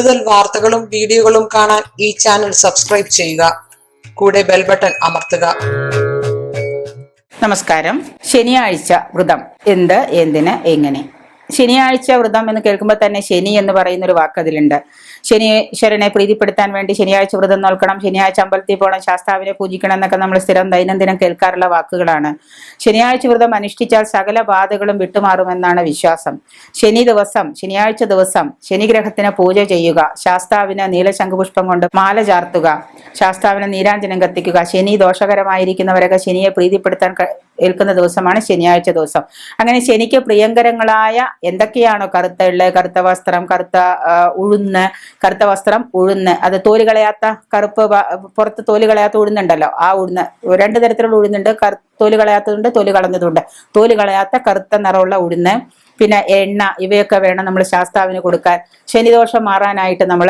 കൂടുതൽ വാർത്തകളും വീഡിയോകളും കാണാൻ ഈ ചാനൽ സബ്സ്ക്രൈബ് ചെയ്യുക. കൂടെ ബെൽ ബട്ടൺ അമർത്തുക. നമസ്കാരം. ശനിയാഴ്ച വ്രതം. എന്ത് എന്തിന് എങ്ങനെ? ശനിയാഴ്ച വ്രതം എന്ന് കേൾക്കുമ്പോൾ തന്നെ ശനി എന്ന് പറയുന്ന ഒരു വാക്ക് അതിലുണ്ട് ശനീശ്വരനെ പ്രീതിപ്പെടുത്താൻ വേണ്ടി ശനിയാഴ്ച വ്രതം നോക്കണം ശനിയാഴ്ച അമ്പലത്തിൽ പോകണം ശാസ്താവിനെ പൂജിക്കണം എന്നൊക്കെ നമ്മൾ സ്ഥിരം ദൈനംദിനം കേൾക്കാറുള്ള വാക്കുകളാണ്. ശനിയാഴ്ച വ്രതം അനുഷ്ഠിച്ചാൽ സകല ബാധകളും വിട്ടുമാറുമെന്നാണ് വിശ്വാസം. ശനി ദിവസം ശനിയാഴ്ച ദിവസം ശനിഗ്രഹത്തിന് പൂജ ചെയ്യുക ശാസ്താവിന് നീലശംഖുപുഷ്പം കൊണ്ട് മാല ചാർത്തുക ശാസ്താവിന് നീരാഞ്ജനം കത്തിക്കുക ശനി ദോഷകരമായിരിക്കുന്നവരൊക്കെ ശനിയെ പ്രീതിപ്പെടുത്താൻ ഏൽക്കുന്ന ദിവസമാണ് ശനിയാഴ്ച ദിവസം. അങ്ങനെ ശനിക്ക് പ്രിയങ്കരങ്ങളായ എന്തൊക്കെയാണോ? കറുത്ത ഉള്ള കറുത്ത വസ്ത്രം കറുത്ത ഉഴുന്ന് കറുത്ത വസ്ത്രം ഉഴുന്ന്. അത് തോൽ കളയാത്ത കറുപ്പ് പുറത്ത് തോൽ കളയാത്ത ഉഴുന്നുണ്ടല്ലോ? ആ ഉഴുന്ന്. രണ്ട് തരത്തിലുള്ള ഉഴുന്നുണ്ട്. കറു തോൽ കളയാത്തതുണ്ട് തോൽ കളഞ്ഞതുണ്ട്. തോൽ കളയാത്ത കറുത്ത നിറമുള്ള ഉഴുന്ന്. പിന്നെ എണ്ണ ഇവയൊക്കെ വേണം നമ്മൾ ശാസ്താവിന് കൊടുക്കാൻ. ശനിദോഷം മാറാനായിട്ട് നമ്മൾ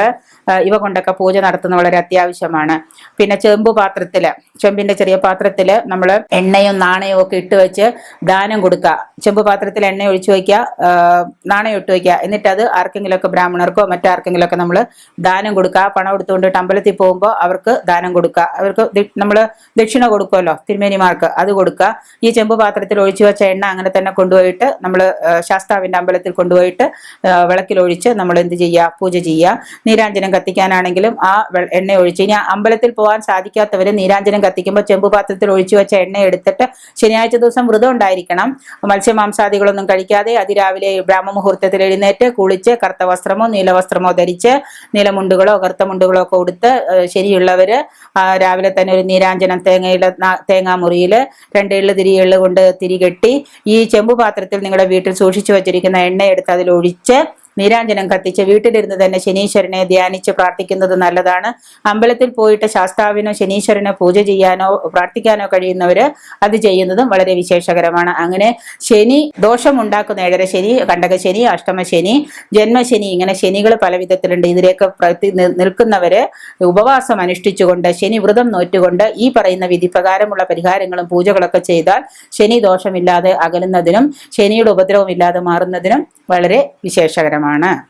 ഇവ കൊണ്ടൊക്കെ പൂജ നടത്തുന്നത് വളരെ അത്യാവശ്യമാണ്. പിന്നെ ചെമ്പ് പാത്രത്തിൽ ചെമ്പിന്റെ ചെറിയ പാത്രത്തിൽ നമ്മൾ എണ്ണയും നാണയവും ഒക്കെ ഇട്ട് വെച്ച് ദാനം കൊടുക്കുക. ചെമ്പ് പാത്രത്തിൽ എണ്ണ ഒഴിച്ച് വയ്ക്കുക നാണയം ഇട്ട് വയ്ക്കുക എന്നിട്ട് അത് ആർക്കെങ്കിലുമൊക്കെ ബ്രാഹ്മണർക്കോ മറ്റാർക്കെങ്കിലുമൊക്കെ നമ്മൾ ദാനം കൊടുക്കുക. പണം എടുത്തുകൊണ്ടിട്ട് അമ്പലത്തിൽ പോകുമ്പോൾ അവർക്ക് ദാനം കൊടുക്കുക. അവർക്ക് നമ്മൾ ദക്ഷിണ കൊടുക്കുമല്ലോ തിരുമേനിമാർക്ക് അത് കൊടുക്കുക. ഈ ചെമ്പ് പാത്രത്തിൽ ഒഴിച്ചു വെച്ച എണ്ണ അങ്ങനെ തന്നെ കൊണ്ടുപോയിട്ട് നമ്മൾ ശാസ്താവിന്റെ അമ്പലത്തിൽ കൊണ്ടുപോയിട്ട് വിളക്കിലൊഴിച്ച് നമ്മൾ എന്ത് ചെയ്യുക? പൂജ ചെയ്യുക. നീരാഞ്ജനം കത്തിക്കാനാണെങ്കിലും ആ എണ്ണ ഒഴിച്ച് ഇനി അമ്പലത്തിൽ പോകാൻ സാധിക്കാത്തവർ നീരാഞ്ജനം കത്തിക്കുമ്പോൾ ചെമ്പ് പാത്രത്തിൽ ഒഴിച്ചു വെച്ച എണ്ണ എടുത്തിട്ട് ശനിയാഴ്ച ദിവസം വ്രതം ഉണ്ടായിരിക്കണം. മത്സ്യമാംസാദികളൊന്നും കഴിക്കാതെ അതിരാവിലെ ബ്രാഹ്മമുഹൂർത്തത്തിൽ എഴുന്നേറ്റ് കുളിച്ച് കറുത്ത വസ്ത്രമോ നീലവസ്ത്രമോ ധരിച്ച് നീലമുണ്ടുകളോ കറുത്ത മുണ്ടുകളോ ഒക്കെ ഉടുത്ത് ശരിയുള്ളവർ രാവിലെ തന്നെ ഒരു നീരാഞ്ജനം തേങ്ങയില തേങ്ങാമുറിയിൽ രണ്ട് എള്ള് തിരി എള്ള് കൊണ്ട് തിരി കെട്ടി ഈ ചെമ്പ് പാത്രത്തിൽ നിങ്ങളുടെ വീട്ടിൽ സൂക്ഷിച്ചു വച്ചിരിക്കുന്ന എണ്ണ എടുത്ത് നീരാഞ്ജനം കത്തിച്ച് വീട്ടിലിരുന്ന് തന്നെ ശനീശ്വരനെ ധ്യാനിച്ച് പ്രാർത്ഥിക്കുന്നത് നല്ലതാണ്. അമ്പലത്തിൽ പോയിട്ട് ശാസ്താവിനോ ശനീശ്വരനോ പൂജ ചെയ്യാനോ പ്രാർത്ഥിക്കാനോ കഴിയുന്നവര് അത് ചെയ്യുന്നതും വളരെ വിശേഷകരമാണ്. അങ്ങനെ ശനി ദോഷം ഉണ്ടാക്കുന്ന ഏഴര ശനി കണ്ടക ശനി അഷ്ടമ ശനി ജന്മശനി ഇങ്ങനെ ശനികൾ പല വിധത്തിലുണ്ട്. ഇതിലേക്ക് നിൽക്കുന്നവര് ഉപവാസം അനുഷ്ഠിച്ചുകൊണ്ട് ശനി വ്രതം നോറ്റുകൊണ്ട് ഈ പറയുന്ന വിധി പ്രകാരമുള്ള പരിഹാരങ്ങളും പൂജകളൊക്കെ ചെയ്താൽ ശനി ദോഷമില്ലാതെ അകലുന്നതിനും ശനിയുടെ ഉപദ്രവം ഇല്ലാതെ മാറുന്നതിനും വളരെ വിശേഷകരമാണ്. நமகான